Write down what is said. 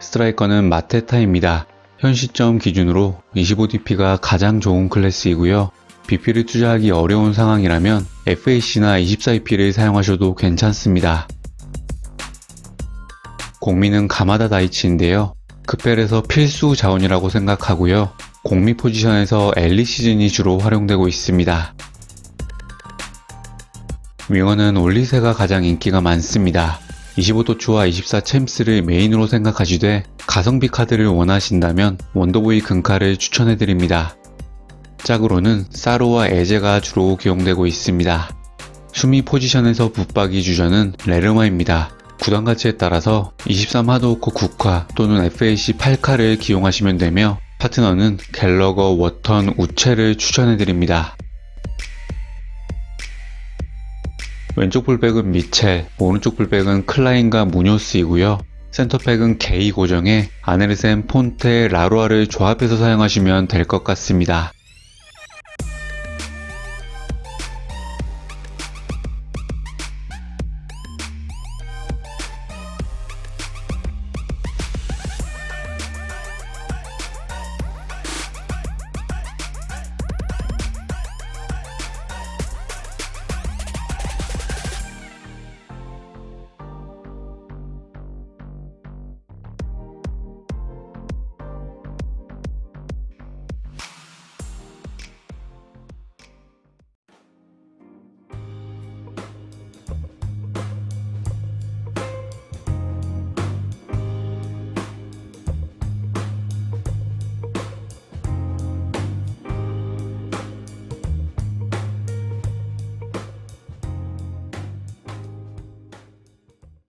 스트라이커는 마테타입니다. 현 시점 기준으로 25DP가 가장 좋은 클래스이고요. BP를 투자하기 어려운 상황이라면 FAC나 24EP를 사용하셔도 괜찮습니다. 공미는 가마다 다이치인데요. 급벨에서 필수 자원이라고 생각하고요. 공미 포지션에서 엘리 시즌이 주로 활용되고 있습니다. 윙어는 올리세가 가장 인기가 많습니다. 25도초와 24 챔스를 메인으로 생각하시되 가성비 카드를 원하신다면 원더보이 금카를 추천해드립니다. 짝으로는 사로와 에제가 주로 기용되고 있습니다. 수미 포지션에서 붙박이 주전은 레르마입니다. 구단 가치에 따라서 23 하드워커 9카 또는 FAC 8카를 기용하시면 되며 파트너는 갤러거, 워턴, 우체를 추천해드립니다. 왼쪽 풀백은 미첼, 오른쪽 풀백은 클라인과 무뇨스이고요. 센터백은 게이 고정에 아네르센, 폰테, 라로아를 조합해서 사용하시면 될 것 같습니다.